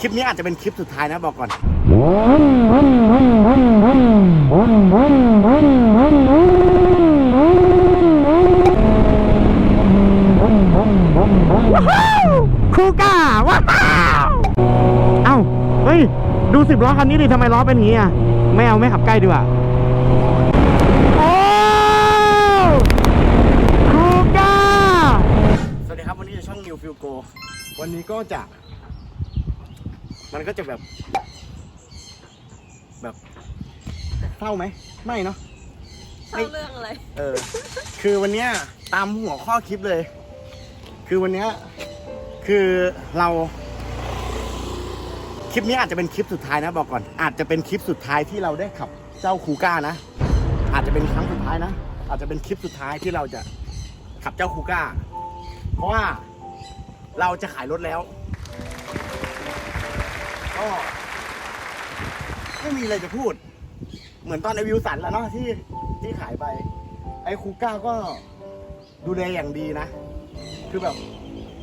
คลิปนี้อาจจะเป็นคลิปสุดท้ายนะบอกก่อนคูก้าว้าวเอ้าเฮ้ย ดูสิบล้อคันนี้ดิทำไมล้อเป็นอย่างนี้อะไม่เอาไม่ขับใกล้ดีกว่าโอ้คูก้าสวัสดีครับ วันนี้จะช่อง New f i e l Go วันนี้ก็จะ มันก็จะแบบ แบบเศร้าไหมไม่เนาะ เศร้าเรื่องอะไร เออ คือวันเนี้ยตามหัวข้อคลิปเลย คือวันเนี้ยคือเราคลิปนี้อาจจะเป็นคลิปสุดท้ายนะบอกก่อน อาจจะเป็นคลิปสุดท้ายที่เราได้ขับ เจ้าคูก้านะ อาจจะเป็นครั้งสุดท้ายนะ อาจจะเป็นคลิปสุดท้ายที่เราจะขับเจ้าคูก้า เพราะว่าเราจะขายรถแล้ว ก็ไม่มีอะไรจะพูด เหมือนตอนไอวิวสันแล้วเนาะที่ที่ขายไป ไอคูก้าก็ดูแลอย่างดีนะ คือแบบ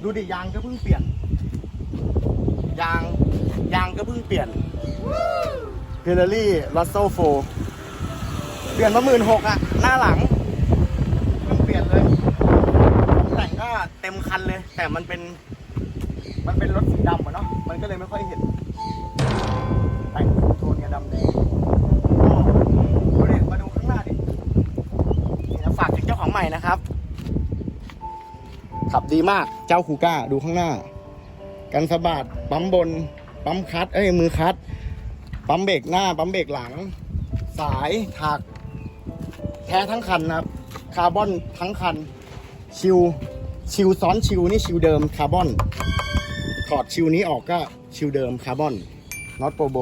ดูดิยางก็เพิ่งเปลี่ยน ยางยางก็เพิ่งเปลี่ยนเพลลี่ลอสโซโฟเปลี่ยนมาหมื่นหกอะหน้าหลังเพิ่งเปลี่ยนเลย แต่งก็เต็มคันเลย แต่มันเป็น มันเป็นรถสีดำอะเนาะมันก็เลยไม่ค่อยเห็น ดำแดงดูดิมาดูข้างหน้าดินี่นะฝากถึงเจ้าของใหม่นะครับ ขับดีมากเจ้าคูก้าดูข้างหน้า กันสะบัดปั๊มบน ปั๊มคลัตช์เอ้ยมือคลัตช์ปั๊มเบรกหน้า ปั๊มเบรกหลัง สายถัก แท้ทั้งคันนะครับ คาร์บอนทั้งคัน ชิวชิวซ้อนชิวนี่ชิวเดิมคาร์บอนถอดชิวนี้ออกก็ชิวเดิมคาร์บอนน็อตโปรโบ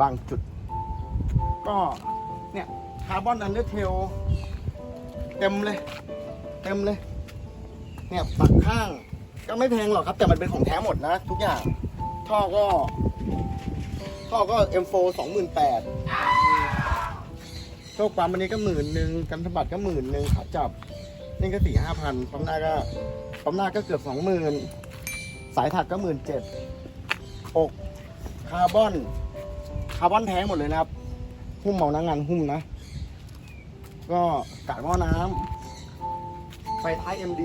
บางจุด ก็เนี่ยคาร์บอนอันเดอร์เทลเต็มเลย เต็มเลย เนี่ยปักข้างก็ไม่แพงหรอกครับ แต่มันเป็นของแท้หมดนะ ทุกอย่าง ท่อก็ ท่อก็ M4 สองหมื่นแปดโชคปั๊มอันนี้ก็หมื่นหนึ่งกันสะบัดก็หมื่นหนึ่งขาจับ นี่ก็สี่ห้าพันปั๊มหน้าก็ปั๊มหน้าก็เกือบสองหมื่นสายถักก็หมื่นเจ็ดอกคาร์บอนาร์บอนแท้หมดเลยนะครับ หุ้มเมานังงานหุ้มนะ ก็กาดหม้อน้ำไฟท้าย MD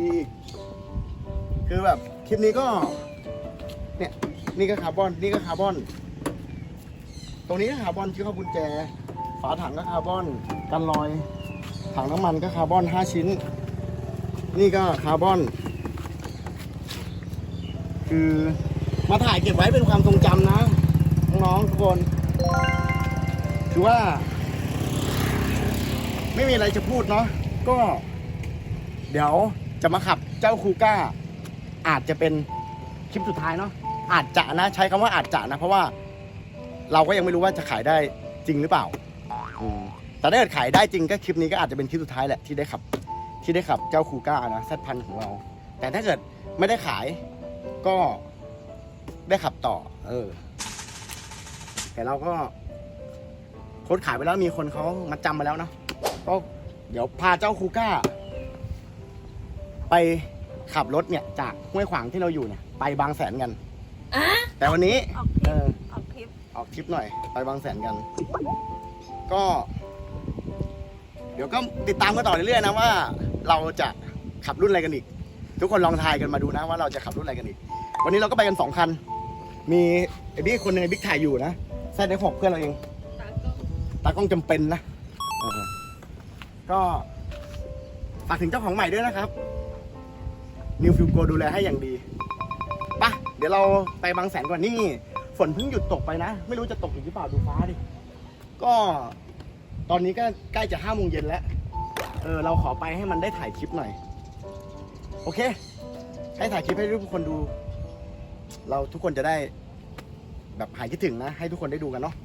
คือแบบคลิปนี้ก็ เนี่ย นี่ก็คาร์บอน นี่ก็คาร์บอน ตรงนี้ก็คาร์บอนที่เข้ากุญแจ ฝาถังก็คาร์บอน กันรอย ถังน้ำมันก็คาร์บอน 5 ชิ้น นี่ก็คาร์บอน คือมาถ่ายเก็บไว้เป็นความทรงจำนะ น้องๆทุกคน คือว่า ไม่มีอะไรจะพูดเนาะก็ เดี๋ยวจะมาขับเจ้าคูก้า อาจจะเป็นคลิปสุดท้ายเนาะอาจจะนะใช้คำว่าอาจจะนะ เพราะว่า เราก็ยังไม่รู้ว่าจะขายได้จริงหรือเปล่าแต่ถ้าเกิดขายได้จริงก็คลิปนี้ก็อาจจะเป็นคลิปสุดท้ายแหละที่ได้ขับ ที่ได้ขับเจ้าคูก้านะแซดพันของเรา แต่ถ้าเกิดไม่ได้ขายก็ได้ขับต่อ เออ แต่เราก็ โค้ดขายไปแล้วมีคนเขามาจำมาแล้วเนาะก็เดี๋ยวพาเจ้าคูก้า ไปขับรถเนี่ยจากห้วยขวางที่เราอยู่เนี่ย ไปบางแสนกันอะแต่วันนี้ออกคเอลิปอออกคลิปออกทริปหน่อย ไปบางแสนกัน ก็ เดี๋ยวก็ติดตามกันต่อเรื่อยๆนะว่า เราจะขับรุ่นอะไรกันอีก ทุกคนลองทายกันมาดูนะว่าเราจะขับรุ่นอะไรกันอีก วันนี้เราก็ไปกันสองคัน มีไอ้บิ๊กคนหนึงไอ้บิ๊กถ่ายอยู่นะแซดได้หกเพื่อนเราเอง ตากล้องตากล้องจำเป็นนะเออก็ฝากถึงเจ้าของใหม่ด้วยนะครับนิวฟิวโกดูแลให้อย่างดีปะเดี๋ยวเราไปบางแสนก่อนนี่ฝนเพิ่งหยุดตกไปนะ ไม่รู้จะตกอีกหรือเปล่าดูฟ้าดิ ก็ตอนนี้ก็ใกล้จะห้าโมงเย็นแล้ว เออเราขอไปให้มันได้ถ่ายคลิปหน่อย โอเค ให้ถ่ายคลิปให้ทุกคนดู เราทุกคนจะได้แบบหายคิดถึงนะ ให้ทุกคนได้ดูกันเนาะ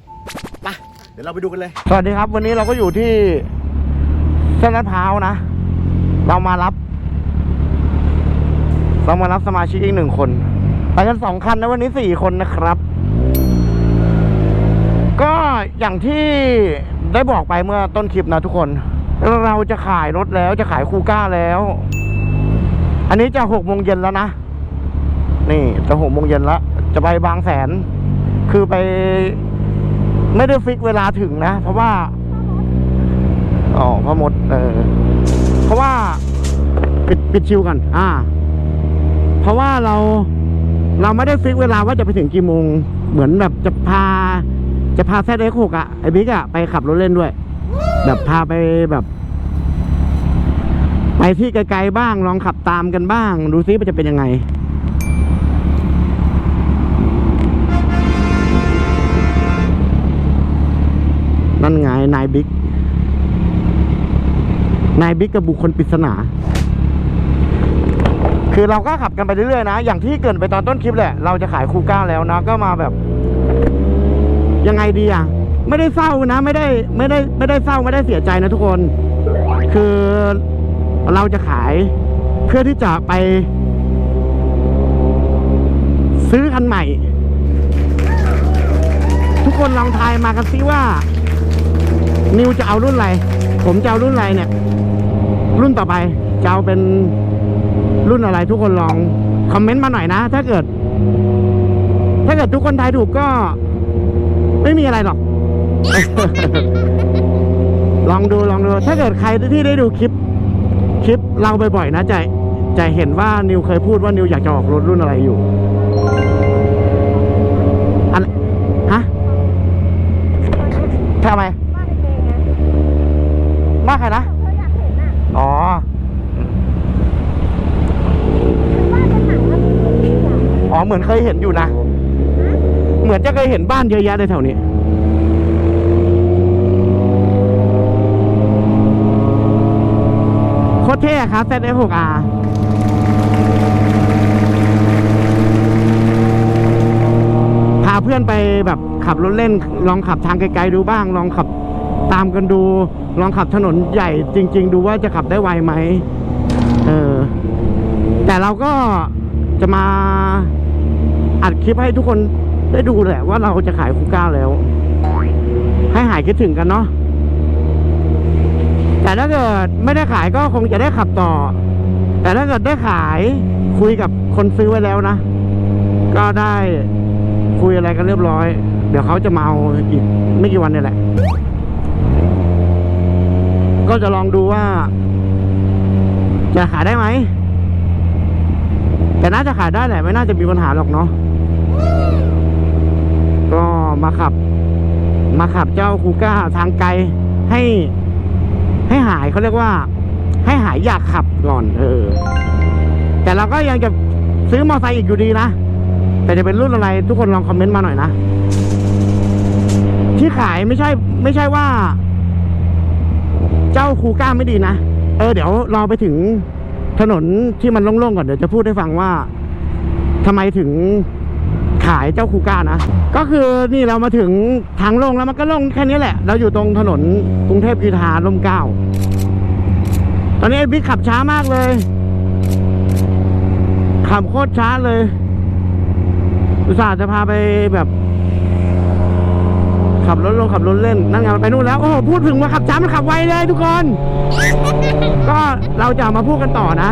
ไปเดี๋ยวเราไปดูกันเลย สวัสดีครับ วันนี้เราก็อยู่ที่เส้นลาดพร้าวนะ เรามารับ เรามารับสมาชิกอีกหนึ่งคนไปกันสองคันนะวันนี้สี่คนนะครับ ก็อย่างที่ได้บอกไปเมื่อต้นคลิปนะทุกคน เราจะขายรถแล้วจะขายคูก้าแล้ว อันนี้จะหกโมงเย็นแล้วนะ นี่จะหกโมงเย็นแล้ว จะไปบางแสน คือไป ไม่ได้ฟิกเวลาถึงนะ เพราะว่า อ๋อพ่อมด เออ เพราะว่า ปิดปิดชิวกัน อ่า เพราะว่าเราเราไม่ได้ฟิกเวลาว่าจะไปถึงกี่โมง เหมือนแบบจะพา จะพาแซดเอ็กหกอะไอ้บิ๊กอะไปขับรถเล่นด้วย แบบพาไปแบบ ไปที่ไกลๆบ้างลองขับตามกันบ้าง ดูซิมันจะเป็นยังไง นั่นไงนายบิ๊ก นายบิ๊กกับบุคคลปริศนา คือเราก็ขับกันไปเรื่อยๆนะ อย่างที่เกินไปตอนต้นคลิปแหละ เราจะขายคูก้าแล้วนะ ก็มาแบบ ยังไงดีอะ ไม่ได้เศร้านะ ไม่ได้ไม่ได้ไม่ได้เศร้าไม่ได้เสียใจนะทุกคน คือเราจะขายเพื่อที่จะไป ซื้อคันใหม่ ทุกคนลองทายมากันซิว่า นิวจะเอารุ่นอะไร ผมจะเอารุ่นอะไรเนี่ย รุ่นต่อไปจะเอาเป็นรุ่นอะไรทุกคนลองคอมเมนต์มาหน่อยนะ ถ้าเกิด ถ้าเกิดทุกคนทายถูกก็ ไม่มีอะไรหรอก ลองดูลองดู ถ้าเกิดใครที่ได้ดูคลิป คลิปเราบ่อยๆนะจะจะเห็นว่านิวเคยพูดว่านิวอยากจะออกรถรุ่นอะไรอยู่ อันฮะทำไม บ้านเองไงมากใครนะ เธออยากเห็นอะ อ๋อ บ้านเป็นหนังแล้วมีเห็นอะ อ๋อ เหมือนเคยเห็นอยู่นะ เหมือนจะเคยเห็นบ้านเยอะแยะเลยแถวนี้โคตรเท่อะครับ ZF6R พาเพื่อนไปแบบขับรถเล่น ลองขับทางไกลๆดูบ้าง ลองขับตามกันดู ลองขับถนนใหญ่จริง ๆ ดูว่าจะขับได้ไวไหม เออ แต่เราก็จะมา อัดคลิปให้ทุกคนได้ดูแหละว่าเราจะขายคูก้าแล้ว ให้หายคิดถึงกันเนาะแต่ถ้าเกิดไม่ได้ขายก็คงจะได้ขับต่อ แต่ถ้าเกิดได้ขายคุยกับคนซื้อไว้แล้วนะ ก็ได้คุยอะไรกันเรียบร้อย เดี๋ยวเขาจะมาเอาอีกไม่กี่วันเนี่ยแหละ ก็จะลองดูว่า จะขายได้ไหม แต่น่าจะขายได้แหละ ไม่น่าจะมีปัญหาหรอกเนาะ ก็มาขับ มาขับเจ้าคูก้าทางไกลให้ ให้หายเขาเรียกว่า ให้หายอยากขับก่อนเออ แต่เราก็ยังจะซื้อมอเตอร์ไซค์อีกอยู่ดีนะ แต่จะเป็นรุ่นอะไรทุกคนลองคอมเมนต์มาหน่อยนะ ที่ขายไม่ใช่ ไม่ใช่ว่า เจ้าคูก้าไม่ดีนะ เออเดี๋ยวรอไปถึงถนนที่มันโล่งๆก่อนเดี๋ยวจะพูดให้ฟังว่าทำไมถึง ขายเจ้าคูก้านะ ก็คือนี่เรามาถึงทางโล่งแล้วมันก็โล่งแค่นี้แหละ เราอยู่ตรงถนนกรุงเทพกีทาลมเกล้า ตอนนี้ไอ้บิ๊กขับช้ามากเลย ขับโคตรช้าเลย อุตส่าห์จะพาไปแบบ ขับรถลงขับรถเล่น นั่งงานไปนู่นแล้ว โอ้โหพูดถึงว่าขับช้ามันขับไวเลยทุกคน ก็เราจะเอามาพูดกันต่อนะ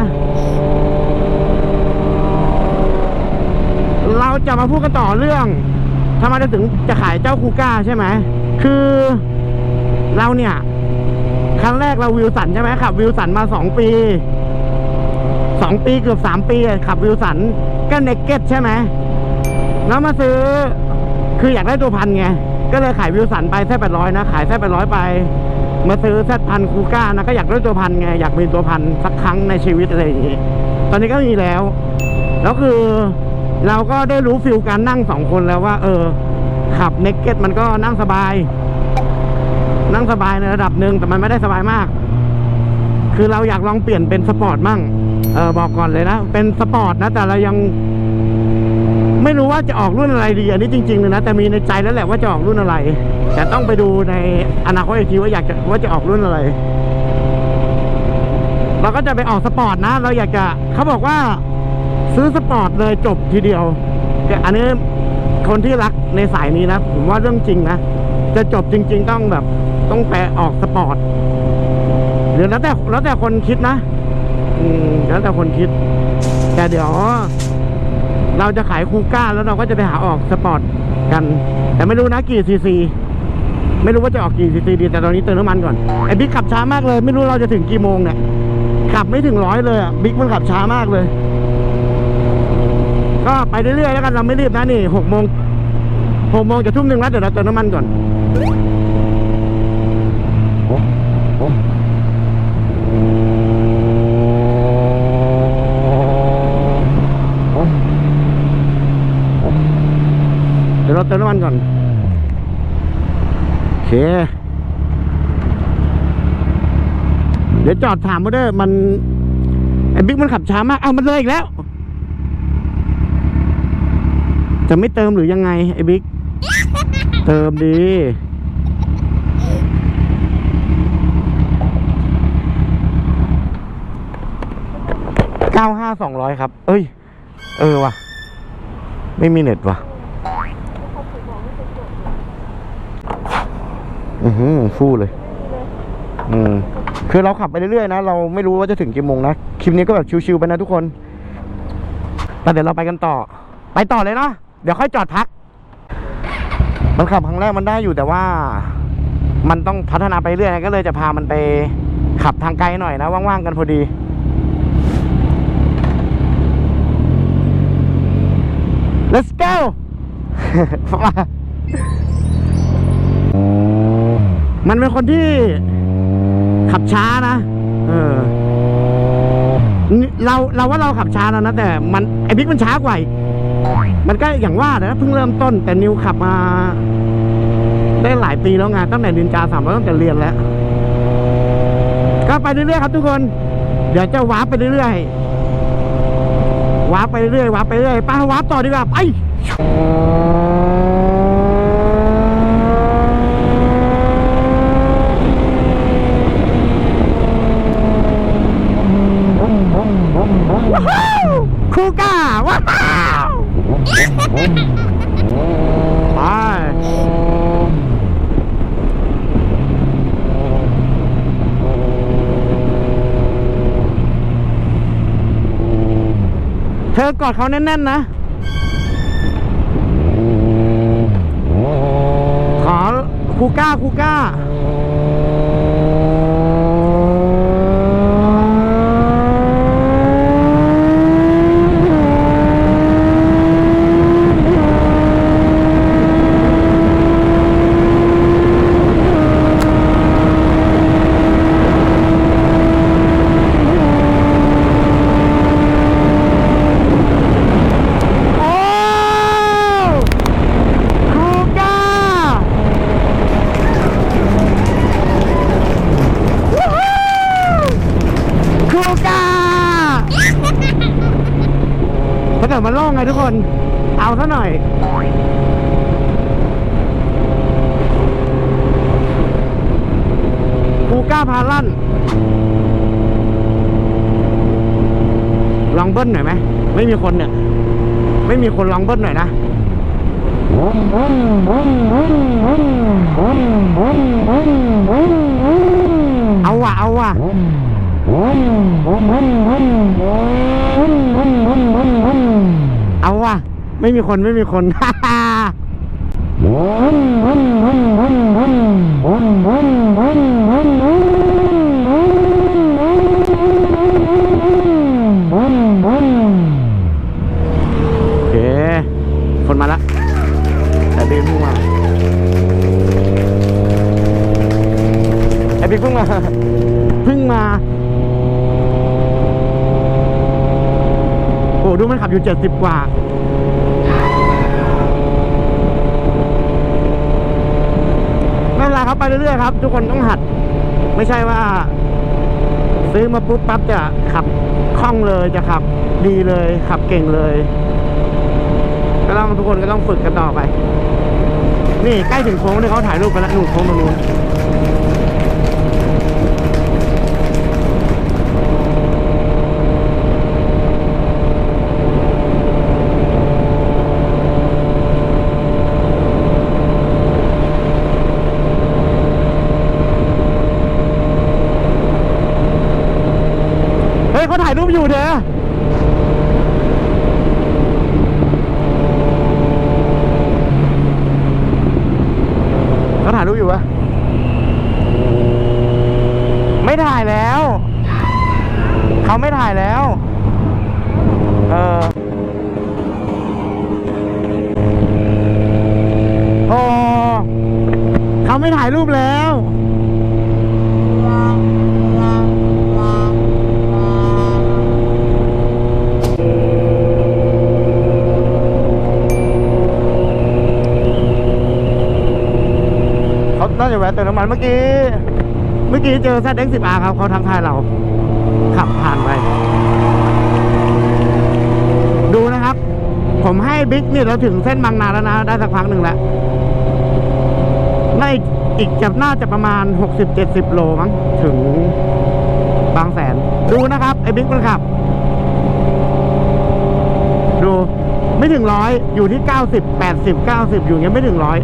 เรา จะมาพูดกันต่อเรื่องทำไมเราถึงจะขายเจ้าคูก้าใช่ไหม คือเราเนี่ย ครั้งแรกเราวิวสันใช่ไหมขับวิวสันมาสองปีสองปีเกือบสามปีขับวิวสันก็เนกเก็ตใช่ไหมแล้วมาซื้อคืออยากได้ตัวพันไง ก็เลยขายวิวสันไปแค่แปดร้อยนะ ขายแค่แปดร้อยไป มาซื้อแซดพันคูก้านะก็อยากได้ตัวพันไง อยากมีตัวพันสักครั้งในชีวิตอะไรอย่างงี้ ตอนนี้ก็มีแล้ว แล้วคือ เราก็ได้รู้ฟิลการนั่งสองคนแล้วว่า เออ ขับเน็กเก็ตมันก็นั่งสบาย นั่งสบายในระดับหนึ่งแต่มันไม่ได้สบายมาก คือเราอยากลองเปลี่ยนเป็นสปอร์ตมั่งเออบอกก่อนเลยนะ เป็นสปอร์ตนะ แต่เรายัง ไม่รู้ว่าจะออกรุ่นอะไรดี อันนี้จริงๆเลยนะ แต่มีในใจแล้วแหละว่าจะออกรุ่นอะไร แต่ต้องไปดูในอนาคตอีกทีว่าอยากจะว่าจะออกรุ่นอะไร เราก็จะไปออกสปอร์ตนะ เราอยากจะเขาบอกว่า ซื้อสปอร์ตเลยจบทีเดียวแต่อันนี้คนที่รักในสายนี้นะ ผมว่าเรื่องจริงนะ จะจบจริง ๆ ต้องแบบ ต้องแปลออกสปอร์ตหรือแล้วแต่แล้วแต่คนคิดนะ อืมแล้วแต่คนคิด แต่เดี๋ยวเราจะขายคูก้าแล้วเราก็จะไปหาออกสปอร์ตกัน แต่ไม่รู้นะกี่ซีซีไม่รู้ว่าจะออกกี่ซีซีดีแต่ตอนนี้เติมน้ำมันก่อนไอ้บิ๊กขับช้ามากเลย ไม่รู้เราจะถึงกี่โมงเนี่ยขับไม่ถึงร้อยเลยอะบิ๊กมันขับช้ามากเลย ก็ไปเรื่อยๆแล้วกันเราไม่รีบนะนี่หกโมงหกโมงจะทุ่มหนึ่งแล้วเดี๋ยวเราเติมน้ำมันก่อนเดี๋ยวเราเติมน้ำมันก่อนโอเค เดี๋ยวจอดถามมาเด้อมันไอ้บิ๊กมันขับช้ามากเอามันเลยอีกแล้ว จะไม่เติมหรือยังไง ไอ้บิ๊ก เติมดี เก้าห้าสองร้อยครับ เอ้ย เออว่ะ ไม่มีเน็ตว่ะ อือหือฟู่เลย อืมคือเราขับไปเรื่อยๆนะ เราไม่รู้ว่าจะถึงกี่โมงนะ คลิปนี้ก็แบบชิวๆไปนะทุกคนแต่เดี๋ยวเราไปกันต่อ ไปต่อเลยเนาะ เดี๋ยวค่อยจอดพัก มันขับครั้งแรกมันได้อยู่แต่ว่า มันต้องพัฒนาไปเรื่อยก็เลยจะพามันไปขับทางไกลหน่อยนะว่างๆกันพอดี let's go มันเป็นคนที่ขับช้านะ เออ เราเราว่าเราขับช้าแล้วนะ แต่มันไอบิ๊กมันช้ากว่าอีก มันก็อย่างว่านะเพิ่งเริ่มต้นแต่นิวขับมา ได้หลายปีแล้วไงตั้งแต่ดินจาสามตั้งแต่เรียนแล้ว ก็ไปเรื่อยๆครับทุกคน เดี๋ยวจะวาร์ปไปเรื่อยๆวาร์ปไปเรื่อยๆวาร์ปไปเรื่อยๆไปวาร์ปต่อดีกว่าไป ว้าวคูก้าว้าวไปเธอ กอดเขาแน่นๆนะ ขอคูก้าคูก้า โอ้คูก้าวู้ฮู้คูก้าถ้าเกิดมันโล่งไงทุกคน เอา ซะหน่อยคูก้าพาลั่น ลองเบิ้ลหน่อยไหม ไม่มีคนเนี่ย ไม่มีคนลองเบิ้ลหน่อยนะเอาว่ะเอาว่ะเอาว่ะ ไม่มีคนไม่มีคนฮ่าฮ่าโอเค คนมาละแต่บิ๊กเพิ่งมาไอบิ๊กเพิ่งมาเพิ่งมา โอ้ดูมันขับอยู่เจ็ดสิบกว่า ไม่เป็นไร ครับ ทุกคนต้องหัด ไม่ใช่ว่า ซื้อมาปุ๊บปั๊บจะขับคล่องเลยจะขับ ดีเลยขับเก่งเลยก็ต้องทุกคนก็ต้องฝึกกันต่อไป นี่ใกล้ถึงโค้งที่เขาถ่ายรูปกันแล้วนู่นโค้งตรงนู้นเฮ้ยเขาถ่ายรูปอยู่เด้อ อยู่ปะไม่ถ่ายแล้ว เขาไม่ถ่ายแล้ว เออโอ้เขาไม่ถ่ายรูปแล้ว เขาน่า จะแวะเติมน้ำมันเมื่อกี้ เมื่อกี้เจอ ZX10R ครับเขาทักทายเรา ขับผ่านไป ดูนะครับ ผมให้บิ๊กเนี่ยเราถึงเส้นบางนาแล้วนะ ได้สักพักหนึ่งแล้วน่าอีกอีกจะน่าจะประมาณ 60-70 โลมั้งถึงบางแสน ดูนะครับ ไอ้บิ๊กมันขับ ดูไม่ถึงร้อยอยู่ที่ 90 80 90 อยู่อย่เงี้ยไม่ถึงร้อย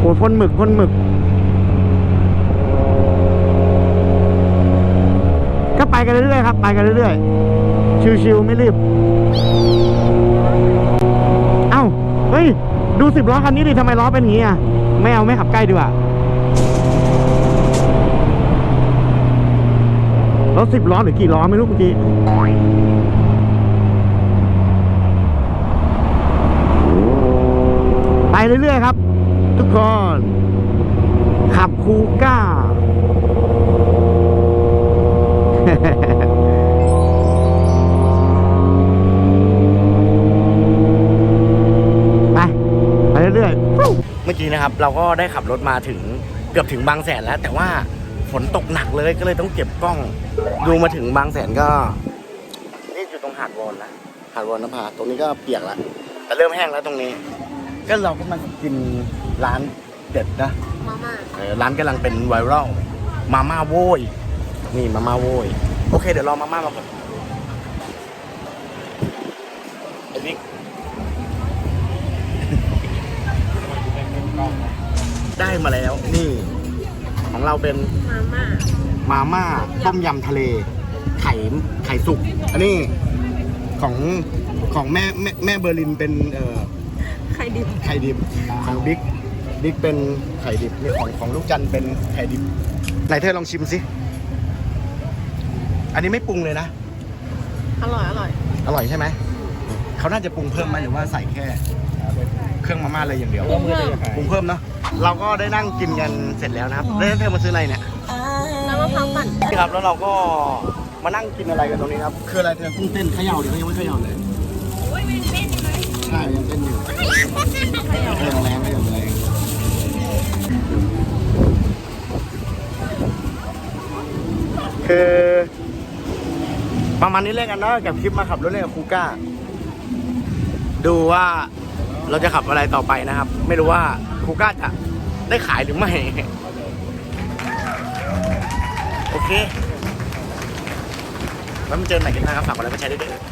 โอ้ยพ่นหมึกพ่นหมึก ก็ไปกันเรื่อยๆครับ ไปกันเรื่อยๆ ชิวๆ ไม่รีบ เอ้า เฮ้ย ดูสิบล้อคันนี้ดิทำไมล้อเป็นอย่างนี้อะ ไม่เอาไม่ขับใกล้ดีกว่ารถสิบล้อหรือกี่ล้อไม่รู้เมื่อกี้ไปเรื่อยๆครับ กคนขับคูก้า ไป ไปเรื่อยๆเมื่อกี้นะครับ เราก็ได้ขับรถมาถึงเกือบถึงบางแสนแล้ว แต่ว่าฝนตกหนักเลยก็เลยต้องเก็บกล้อง ดูมาถึงบางแสนก็นี่อยู่ตรงหาดวอนนะหาดวอนนภาตรงนี้ก็เปียกแล้วแต่เริ่มแห้งแล้วตรงนี้ ก็เราก็มากิน ร้านเด็ดนะมาม่าเออร้านกำลังเป็นไวรัลมาม่าโว้ยนี่มาม่าโว้ยโอเค เดี๋ยวรอมาม่ามาก่อนไอ้บิ๊กได้มาแล้ว นี่ ของเราเป็นมาม่ามาม่าต้มยำทะเล ไข่ไข่สุก อันนี้ของของแม่แม่แม่เบอร์ลินเป็นเอ่อไข่ดิบไข่ดิบของบิ๊ก บิ๊กเป็นไข่ดิบนี่ของของลูกจันทร์เป็นไข่ดิบไหนเธอลองชิมสิ อันนี้ไม่ปรุงเลยนะ อร่อยอร่อย อร่อยใช่ไหม เขาน่าจะปรุงเพิ่มไหมหรือว่าใส่แค่ เครื่องมาม่าเลยอย่างเดียว ปรุงเพิ่ม ปรุงเพิ่มเนาะ เราก็ได้นั่งกินกันเสร็จแล้วนะครับแล้วเธอมาซื้ออะไรเนี่ยน้ำมะพร้าวปั่นนี่ครับ แล้วเราก็มานั่งกินอะไรกันตรงนี้ครับ คืออะไรเธอกุ้งเต้นเขย่าเดี๋ยวยังไม่เขย่าเลยใช่ยังเต้นอยู่เขย่าแรงเขย่าแรง คือประมาณนี้เล่นกันนะกับคลิปมาขับรถเล่นกับคูก้า ดูว่าเราจะขับอะไรต่อไปนะครับ ไม่รู้ว่าคูก้าจะได้ขายหรือไม่ โอเค แล้วมาเจอไหนกันนะครับฝากกดไลค์กดแชร์ด้วยเด้อ